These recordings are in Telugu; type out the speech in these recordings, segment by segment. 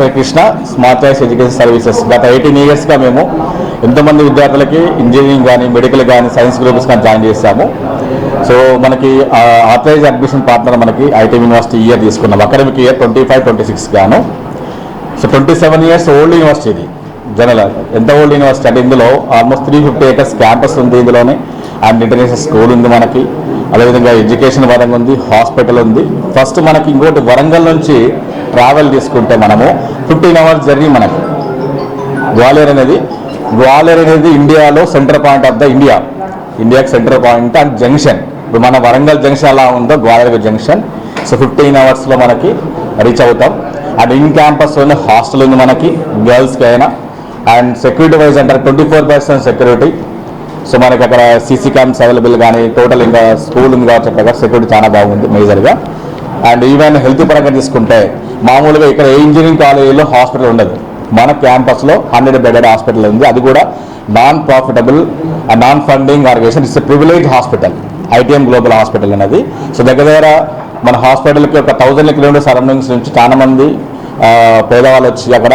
పేరు Krishna smart choice education services. గత ఎయిటీన్ ఇయర్స్గా మేము ఎంతోమంది విద్యార్థులకి ఇంజనీరింగ్ కానీ మెడికల్ కానీ సైన్స్ గ్రూప్స్ కానీ జాయిన్ చేశాము. సో మనకి ఆథరైజ్ అడ్మిషన్ పార్ట్నర్ మనకి ఐటీ యూనివర్సిటీ ఇయర్ తీసుకున్నాం. Academic year twenty five twenty six గాను. So twenty seven years old university ఇది జనరల్. ఎంత ఓల్డ్ యూనివర్సిటీ అంటే ఇందులో almost three fifty acres campus ఉంది ఇందులోనే. అండ్ ఇంటర్నేషనల్ స్కూల్ ఉంది మనకి. అదేవిధంగా ఎడ్యుకేషన్ పరంగా ఉంది హాస్పిటల్ ఉంది. ఫస్ట్ మనకి ఇంకోటి వరంగల్ నుంచి ట్రావెల్ తీసుకుంటే మనము ఫిఫ్టీన్ అవర్స్ జర్నీ మనకి. గ్వాలియర్ అనేది గ్వాలియర్ అనేది ఇండియాలో centre point of the India ఇండియాకి సెంటర్ పాయింట్ అండ్ జంక్షన్ ఇప్పుడు మన వరంగల్ జంక్షన్ ఎలా ఉందో గ్వాలియర్ జంక్షన్ సో ఫిఫ్టీన్ అవర్స్లో మనకి రీచ్ అవుతాం. అండ్ ఇన్ క్యాంపస్లోనే హాస్టల్ ఉంది మనకి గర్ల్స్కి అయినా. అండ్ సెక్యూరిటీ వైజ్ అంటారు twenty four percent security so మనకి అక్కడ సీసీ క్యామ్స్ అవైలబుల్ కానీ టోటల్ ఇంకా స్కూల్ ఉంది కాబట్టి అక్కడ సెక్యూరిటీ చాలా బాగుంది మేజర్గా అండ్ ఈవెన్ హెల్త్ పరంగా తీసుకుంటే మామూలుగా ఇక్కడ ఏ ఇంజనీరింగ్ కాలేజీలో హాస్పిటల్ ఉండదు. మన క్యాంపస్లో హండ్రెడ్ బెడెడ్ హాస్పిటల్ ఉంది. అది కూడా non profitable and non funding organisation it's privilege hospital ITM global hospital అనేది సో దగ్గర దగ్గర మన హాస్పిటల్కి ఒక థౌజండ్ కిలోమీటర్ సరౌండింగ్స్ నుంచి చాలా మంది uh, పేదవాళ్ళు వచ్చి అక్కడ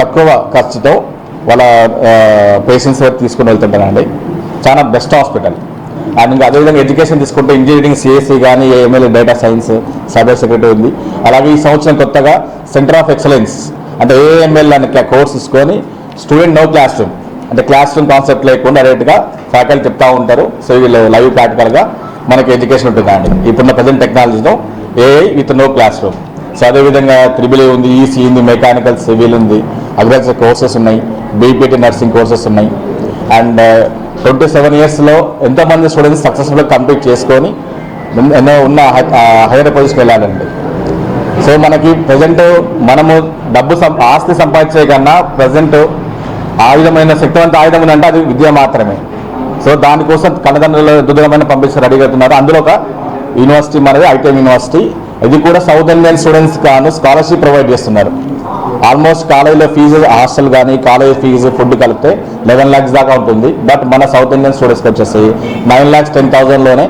తక్కువ ఖర్చుతో వాళ్ళ uh, పేషెంట్స్ తీసుకుని వెళ్తుంటారండి. చాలా బెస్ట్ హాస్పిటల్ అండ్ ఇంకా అదేవిధంగా ఎడ్యుకేషన్ తీసుకుంటే ఇంజనీరింగ్ సిఎస్సి కానీ AML data science cyber security ఉంది. అలాగే ఈ సంవత్సరం కొత్తగా సెంటర్ ఆఫ్ ఎక్సలెన్స్ అంటే ఏఎంఎల్ అనే కోర్స్ తీసుకొని స్టూడెంట్ నో క్లాస్ రూమ్ అంటే క్లాస్ రూమ్ కాన్సెప్ట్ లేకుండా డైరెక్ట్గా ఫ్యాకల్టీ చెప్తా ఉంటారు. సో వీళ్ళు లైవ్ ప్రాక్టికల్గా మనకి ఎడ్యుకేషన్ ఉంటుందండి. ఇప్పుడున్న ప్రజెంట్ టెక్నాలజీలో AI with no class room so అదేవిధంగా త్రిబుల్ ఉంది ఈసీ ఉంది మెకానికల్ సివిల్ ఉంది. అగ్రికల్చర్ కోర్సెస్ ఉన్నాయి. బీపీటీ నర్సింగ్ కోర్సెస్ ఉన్నాయి. అండ్ ట్వంటీ సెవెన్ ఇయర్స్లో ఎంతోమంది స్టూడెంట్స్ సక్సెస్ఫుల్గా కంప్లీట్ చేసుకొని ఎన్నో ఉన్న హైయర్ పొజిషన్ వెళ్ళాలండి. సో మనకి ప్రజెంట్ మనము డబ్బు సం- ఆస్తి సంపాదించే కన్నా ప్రజెంట్ ఆయుధమైన శక్తివంత ఆయుధం ఉందంటే అది విద్య మాత్రమే. సో దానికోసం కన్నదండ్రులు దుర్గమైన పంపించి రెడీ అవుతున్నారు. అందులో ఒక యూనివర్సిటీ మనది ఐటీఎం యూనివర్సిటీ. ఇది కూడా సౌత్ ఇండియన్ స్టూడెంట్స్ కాను స్కాలర్షిప్ ప్రొవైడ్ చేస్తున్నారు. ఆల్మోస్ట్ కాలేజీలో ఫీజు హాస్టల్ కానీ కాలేజ్ ఫీజు ఫుడ్ కలిపితే లెవెన్ ల్యాక్స్ దాకా ఉంటుంది. బట్ మన సౌత్ ఇండియన్ స్టూడెంట్స్కి వచ్చేసి nine lakhs ten థౌసండ్లోనే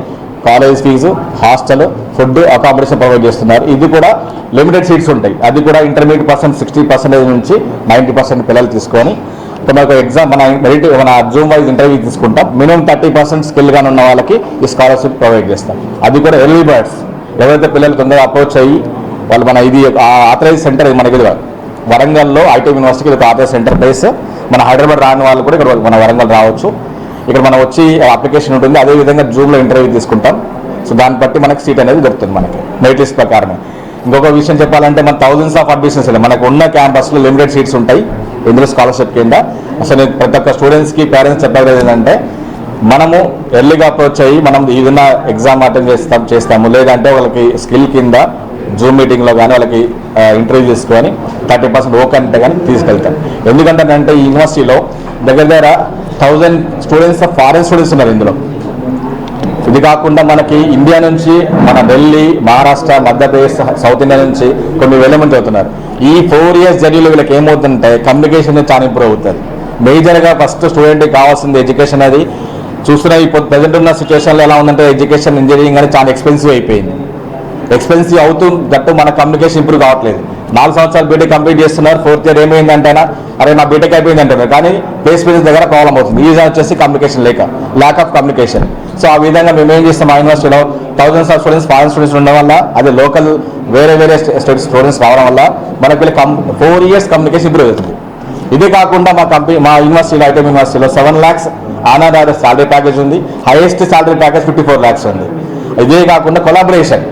college fees hostel food accommodation provide చేస్తున్నారు. ఇది కూడా లిమిటెడ్ సీట్స్ ఉంటాయి. అది కూడా ఇంటర్మీడియట్ పర్సెంట్ సిక్స్టీ పర్సెంటేజ్ నుంచి నైంటీ పర్సెంట్ పిల్లలు తీసుకొని ఇప్పుడు మనకు ఎగ్జామ్ మన మెరిట్ మన జూమ్ వైజ్ ఇంటర్వ్యూ తీసుకుంటాం. మినిమం థర్టీ పర్సెంట్ స్కిల్ ఉన్న వాళ్ళకి ఈ స్కాలర్షిప్ ప్రొవైడ్ చేస్తాం. అది కూడా ఎర్లీ బర్డ్స్ ఎవరైతే పిల్లలు తొందరగా అప్రోచ్ అయ్యి వాళ్ళు మన ఇది ఆథరైజ్ సెంటర్ మనకి ఇది వరంగల్లో ఐటీ యూనివర్సిటీకి ఇది ఒక ఆథరైజ్ మన హైదరాబాద్ రాని వాళ్ళు కూడా ఇక్కడ మన వరంగల్ రావచ్చు. ఇక్కడ మనం వచ్చి అప్లికేషన్ ఉంటుంది. అదే విధంగా జూమ్లో ఇంటర్వ్యూ తీసుకుంటాం. సో దాన్ని బట్టి మనకి సీట్ అనేది దొరుకుతుంది మనకి. మెరిట్ లిస్ట్ ప్రకారమే. ఇంకొక విషయం చెప్పాలంటే మన థౌజండ్స్ ఆఫ్ అడ్మిషన్స్ మనకు ఉన్న క్యాంపస్లో లిమిటెడ్ సీట్స్ ఉంటాయి. ఇందులో స్కాలర్షిప్ కింద. అసలు నేను ప్రతి ఒక్క స్టూడెంట్స్కి పేరెంట్స్ చెప్పేది ఏంటంటే మనము ఎర్లీగా అప్రోచ్ అయ్యి మనం ఏదైనా ఎగ్జామ్ అటెండ్ చేస్తాం చేస్తాము. లేదంటే వాళ్ళకి స్కిల్ కింద జూమ్ మీటింగ్లో కానీ వాళ్ళకి ఇంటర్వ్యూ తీసుకొని థర్టీ పర్సెంట్ ఓకే అంటే కానీ తీసుకెళ్తాం. ఎందుకంటే ఈ యూనివర్సిటీలో దగ్గర దగ్గర థౌజండ్ స్టూడెంట్స్ ఫారెన్ స్టూడెంట్స్ ఉన్నారు ఇందులో. ఇది కాకుండా మనకి ఇండియా నుంచి మన ఢిల్లీ మహారాష్ట్ర మధ్యప్రదేశ్ సౌత్ ఇండియా నుంచి కొన్ని వేల మంది అవుతున్నారు ఈ ఫోర్ ఇయర్స్ జర్నీలో వీళ్ళకి ఏమవుతుందంటే కమ్యూనికేషన్ చాలా ఇంప్రూవ్ అవుతుంది. మేజర్గా ఫస్ట్ స్టూడెంట్కి కావాల్సింది ఎడ్యుకేషన్ అది. చూస్తున్నా ఇప్పుడు ప్రజెంట్ ఉన్న సిచ్యువేషన్లో ఎలా ఉందంటే ఎడ్యుకేషన్ ఇంజనీరింగ్ అనేది చాలా ఎక్స్పెన్సివ్ అయిపోయింది. ఎక్స్పెన్సివ్ అవుతూ గట్టు మన కమ్యూనికేషన్ ఇంప్రూవ్ కావట్లేదు. నాలుగు సంవత్సరాలు బీటెక్ కంప్లీట్ చేస్తున్నారు. ఫోర్త్ ఇయర్ ఏమైందంటే అరే నా బీటెక్ అయిపోయింది అంటారు కానీ ప్లేస్ ప్లేస్మెంట్స్ దగ్గర ప్రాబ్లం అవుతుంది. ఈ వచ్చేసి కమ్యూనికేషన్ లేక ల్యాక్ ఆఫ్ కమ్యూనికేషన్ సో ఆ విధంగా మేము ఏం చేస్తాం మా యూనివర్సిటీలో thousands of students foreign students ఉండడం వల్ల అది లోకల్ వేరే వేరే స్టేట్ స్టూడెంట్స్ రావడం వల్ల మనకి వీళ్ళకి come four years communication improve అవుతుంది ఇదే కాకుండా మా కంపెనీ మా యూనివర్సిటీలో ఐటమ్ యూనివర్సిటీలో సెవెన్ ల్యాక్స్ ఆనాదార సాలరీ ప్యాకేజ్ ఉంది. Highest salary package fifty four lakhs ఉంది. ఇదే కాకుండా కొలాబరేషన్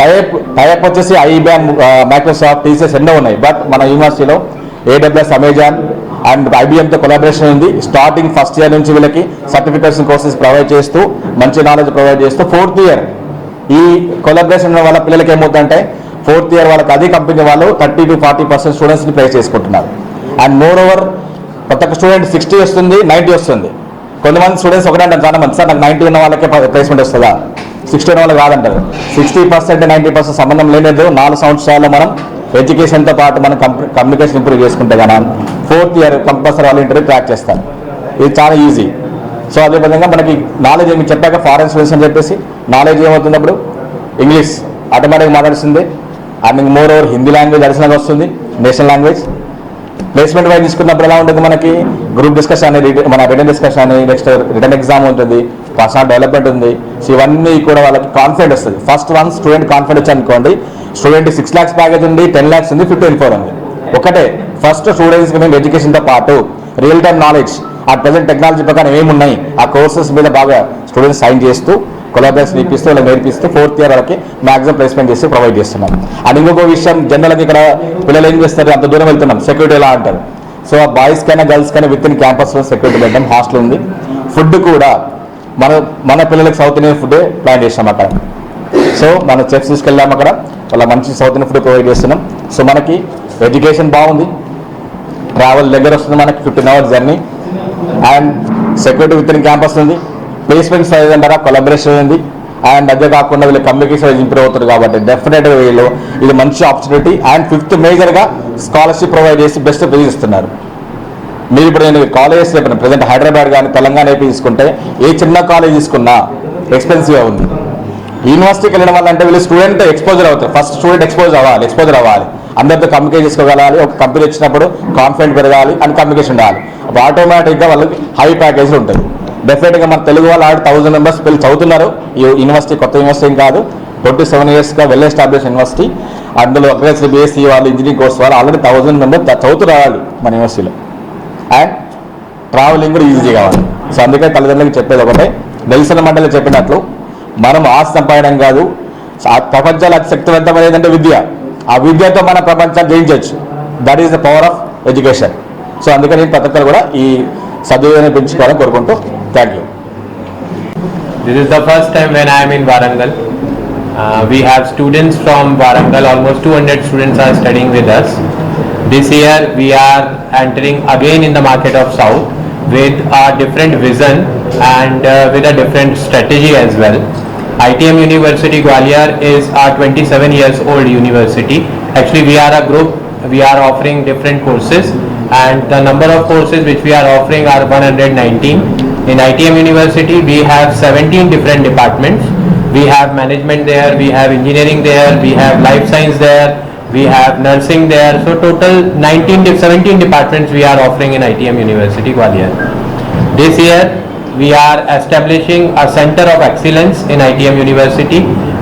టైప్ టైప్ వచ్చేసి ఐబ్యాన్ మైక్రోసాఫ్ట్ టీసీఎస్ ఎన్నో ఉన్నాయి. బట్ మన యూనివర్సిటీలో ఏడబ్ల్యూఎస్ అమెజాన్ అండ్ ఐబిఎంతో కొలాబరేషన్ ఉంది. స్టార్టింగ్ ఫస్ట్ ఇయర్ నుంచి వీళ్ళకి సర్టిఫికేషన్ కోర్సెస్ ప్రొవైడ్ చేస్తూ మంచి నాలెడ్జ్ ప్రొవైడ్ చేస్తూ ఫోర్త్ ఇయర్ ఈ కొలాబరేషన్ వల్ల పిల్లలకి ఏమవుతుందంటే ఫోర్త్ ఇయర్ వాళ్ళకి అదే కంపెనీ వాళ్ళు థర్టీ టు ఫార్టీ పర్సెంట్ స్టూడెంట్స్ని ప్లేస్ చేసుకుంటున్నారు. అండ్ మోర్ ఓవర్ ప్రతి ఒక్క స్టూడెంట్ సిక్స్టీ వస్తుంది నైంటీ వస్తుంది. కొంతమంది స్టూడెంట్స్ ఒకటే అంటారు చాలా మంది సార్ నాకు నైంటీ ఉన్న వాళ్ళకే ప్లేస్మెంట్ వస్తుందా? సిక్స్టీ ఉన్న వాళ్ళకి కాదంటారు. సిక్స్టీ పర్సెంట్ నైంటీ పర్సెంట్ సంబంధం లేనిది నాలుగు సంవత్సరాల్లో మనం ఎడ్యుకేషన్తో పాటు మనం కమ్యూనికేషన్ ఇంప్రూవ్ చేసుకుంటే కదా ఫోర్త్ ఇయర్ కంపల్సరీ వాళ్ళు ఇంటర్వ్యూ క్రాక్ చేస్తారు ఇది చాలా ఈజీ సో అదేవిధంగా మనకి నాలెడ్జ్ ఏమి చెప్పాక ఫారెన్ స్టూడెంట్స్ అని చెప్పేసి నాలెడ్జ్ ఏమవుతున్నప్పుడు ఇంగ్లీష్ ఆటోమేటిక్గా మాట్లాడుతుంది. And more over Hindi language అడిషనల్గా వస్తుంది నేషనల్ లాంగ్వేజ్ ప్లేస్మెంట్ వైజ్ తీసుకున్నప్పుడు ఎలా ఉంటుంది మనకి? గ్రూప్ డిస్కషన్ అని మన రిటర్న్ డిస్కషన్ అని నెక్స్ట్ రిటర్న్ ఎగ్జామ్ ఉంటుంది పర్సనల్ డెవలప్మెంట్ ఉంది. సో ఇవన్నీ కూడా వాళ్ళకి కాన్ఫిడెంట్ వస్తుంది. ఫస్ట్ వన్ స్టూడెంట్ కాన్ఫిడెన్స్ అనుకోండి. స్టూడెంట్ సిక్స్ ల్యాక్స్ ప్యాకేజ్ ఉంది టెన్ ల్యాక్స్ ఉంది ఫిఫ్టీన్ ఫోర్ ఉంది. ఒకటే. ఫస్ట్ స్టూడెంట్స్కి మేము ఎడ్యుకేషన్తో పాటు రియల్ టైమ్ నాలెడ్జ్ ఆ ప్రజెంట్ టెక్నాలజీ ప్రకారం ఏమున్నాయి? ఆ కోర్సెస్ మీద బాగా స్టూడెంట్స్ సైన్ చేస్తూ కొలాబరేషన్ ఇప్పిస్తూ వాళ్ళకి నేర్పిస్తూ ఫోర్త్ ఇయర్ వాళ్ళకి మ్యాక్సిమం ప్లేస్మెంట్ చేసి ప్రొవైడ్ చేస్తున్నాం. అండ్ ఇంకొక విషయం జనరల్గా ఇక్కడ పిల్లలు ఏం చేస్తారు అంత దూరం వెళ్తున్నాం. సెక్యూరిటీ ఎలా అంటారు? సో ఆ బాయ్స్ కైనా గర్ల్స్ కైనా విత్ ఇన్ క్యాంపస్లో సెక్యూరిటీ పెట్టడం హాస్టల్ ఉంది. ఫుడ్ కూడా మన మన పిల్లలకి సౌత్ ఇండియన్ ఫుడ్ ప్లాన్ చేసాం అక్కడ. సో మన చెఫ్స్ తీసుకెళ్ళాము అక్కడ. వాళ్ళ మంచి సౌత్ ఇండియన్ ఫుడ్ ప్రొవైడ్ చేస్తున్నాం. సో మనకి ఎడ్యుకేషన్ బాగుంది. ట్రావెల్ దగ్గర వస్తుంది మనకి fifteen hours journey and security with in campus ఉంది. ప్లేస్మెంట్ సైజ్ అంటారా కొలాబరేషన్ ఉంది. అండ్ అదే కాకుండా వీళ్ళు కమ్యూనికేషన్ ఇంప్రూవ్ అవుతారు కాబట్టి డెఫినెట్గా వీళ్ళు ఇది మంచి ఆపర్చునిటీ అండ్ ఫిఫ్త్ మేజర్గా స్కాలర్షిప్ ప్రొవైడ్ చేసి బెస్ట్ ప్రైజ్ ఇస్తున్నారు మీరు ఇప్పుడు నేను కాలేజెస్ చెప్పిన ప్రజెంట్ హైదరాబాద్ కానీ తెలంగాణ ఏపీ తీసుకుంటే ఏ చిన్న కాలేజ్ తీసుకున్నా ఎక్స్పెన్సివ్గా ఉంది. యూనివర్సిటీకి వెళ్ళడం వల్ల అంటే వీళ్ళు స్టూడెంట్ ఎక్స్పోజర్ అవుతారు. ఫస్ట్ స్టూడెంట్ ఎక్స్పోజ్ అవ్వాలి ఎక్స్పోజర్ అవ్వాలి. అందరితో కమ్యూనికేట్ చేసుకోగలగాలి ఒక కంపెనీ వచ్చినప్పుడు కాన్ఫిడెంట్ పెరగాలి అని కమ్యూనికేషన్ ఉండాలి. అప్పుడు ఆటోమేటిక్గా వాళ్ళకి హై ప్యాకేజ్ ఉంటుంది డెఫినెట్గా మన తెలుగు వాళ్ళు ఆడి థౌసండ్ మెంబర్స్ పిల్లలు చదువుతున్నారు. ఈ యూనివర్సిటీ కొత్త యూనివర్సిటీ కాదు. ట్వంటీ సెవెన్ ఇయర్స్గా వెల్ ఎస్టాబ్లిష్ యూనివర్సిటీ అందులో అగ్రెసివ్ బీఎస్సీ వాళ్ళు ఇంజనీరింగ్ కోర్స్ వాళ్ళు ఆల్రెడీ థౌసండ్ మెంబర్స్ చదువుతున్నారు మన యూనివర్సిటీలో అండ్ ట్రావెలింగ్ కూడా ఈజీ కావాలి. సో అందుకే తల్లిదండ్రులకు చెప్పేది ఒకటే. నెల్సన్ మండలి చెప్పినట్లు మనం ఆస్తి సంపాదనం కాదు. ఆ ప్రపంచాలు అతి శక్తివంతమైనది ఏంటంటే విద్య. ఆ విద్యతో మన ప్రపంచాన్ని జయించవచ్చు. That is the power of education so అందుకని ప్రతి ఒక్కరు కూడా ఈ సద్వినియోగం పెంచుకోవాలని కోరుకుంటూ Taglo. This is the first time when I am in Varangal. Uh, we have students from Varangal, almost 200 students are studying with us. This year we are entering again in the market of South with a different vision and uh, with a different strategy as well. ITM University Gwalior is a 27 years old university. Actually we are a group, we are offering different courses and the number of courses which we are offering are 119 in ITM University, we have 17 different departments. We have management there, we have engineering there, we have life science there, we have nursing there. So total 19, 17 departments we are offering in ITM University Gwalior. This year, we are establishing a center of excellence in ITM University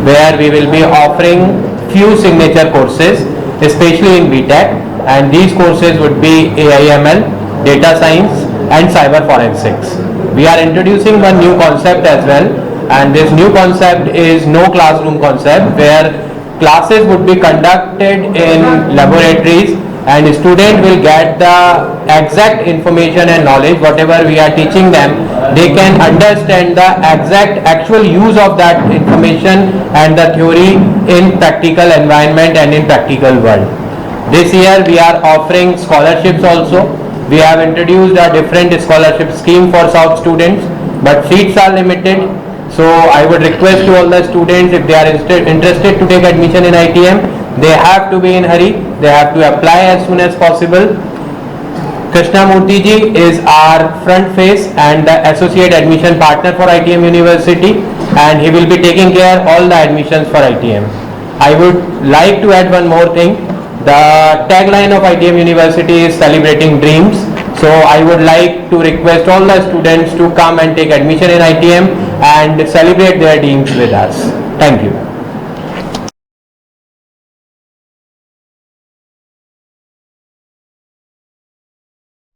where we will be offering few signature courses, especially in BTech. And these courses would be AIML, data science and cyber forensics. We are introducing one new concept as well and this new concept is no classroom concept where classes would be conducted in laboratories and student will get the exact information and knowledge whatever we are teaching them. They can understand the exact actual use of that information and the theory in practical environment and in practical world. This year we are offering scholarships also we have introduced a different scholarship scheme for south students but seats are limited so I would request to all the students, if they are interested to take admission in ITM, they have to be in hurry, they have to apply as soon as possible. Krishna Murthy ji is our front face and the associate admission partner for ITM University and he will be taking care all the admissions for ITM. I would like to add one more thing. The tagline of ITM University is celebrating dreams. So I would like to request all the students to come and take admission in ITM and celebrate their dreams with us. Thank you.